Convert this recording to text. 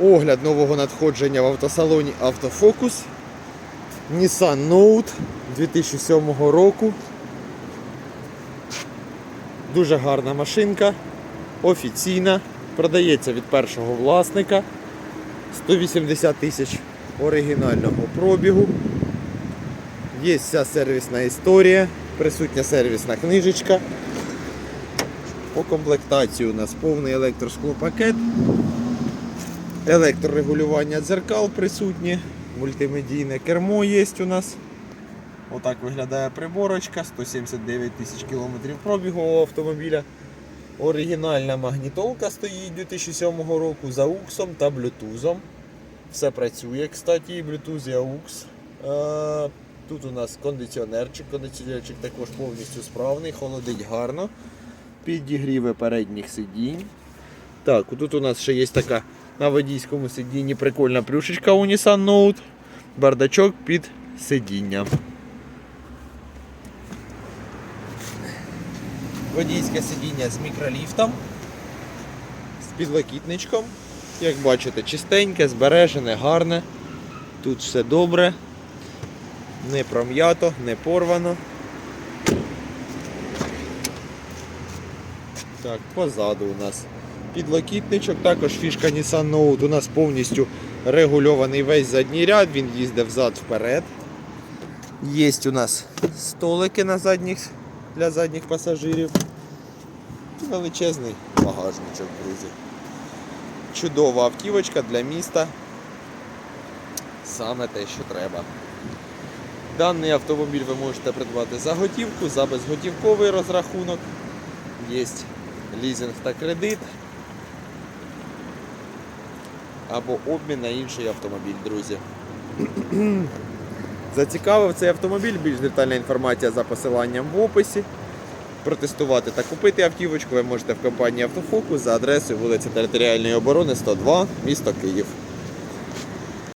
Огляд нового надходження в автосалоні Автофокус. Nissan Note 2007 року. Дуже гарна машинка. Офіційна. Продається від першого власника. 180 тисяч оригінального пробігу. Є вся сервісна історія, присутня сервісна книжечка. По комплектації у нас повний електросклопакет, електрорегулювання дзеркал присутнє, мультимедійне кермо є у нас. Отак виглядає приборочка, 179 тисяч кілометрів пробігу автомобіля. Оригінальна магнітолка стоїть 2007 року з AUX та Bluetooth. Все працює, кстати, і Bluetooth, і AUX. Е, Тут у нас кондиціонерчик, кондиціонерчик також повністю справний, холодить гарно. Підігріви передніх сидінь. Так, тут у нас ще є така на водійському сидінні прикольна плюшечка у Nissan Note. Бардачок під сидінням. Водійське сидіння з мікроліфтом, з підлокітничком. Як бачите, чистеньке, збережене, гарне. Тут все добре. Не пром'ято, не порвано. Так, позаду у нас підлокітничок, також фішка Nissan Note у нас повністю регульований весь задній ряд, він їздить взад-вперед. Є у нас столики на задніх, для задніх пасажирів. Величезний багажничок, друзі. Чудова автівочка для міста. Саме те, що треба. Даний автомобіль ви можете придбати за готівку, за безготівковий розрахунок. Є лізинг та кредит. Або обмін на інший автомобіль, друзі. Зацікавив цей автомобіль, більш детальна інформація за посиланням в описі. Протестувати та купити автівочку ви можете в компанії Автофокус за адресою вулиця Територіальної оборони 102, місто Київ.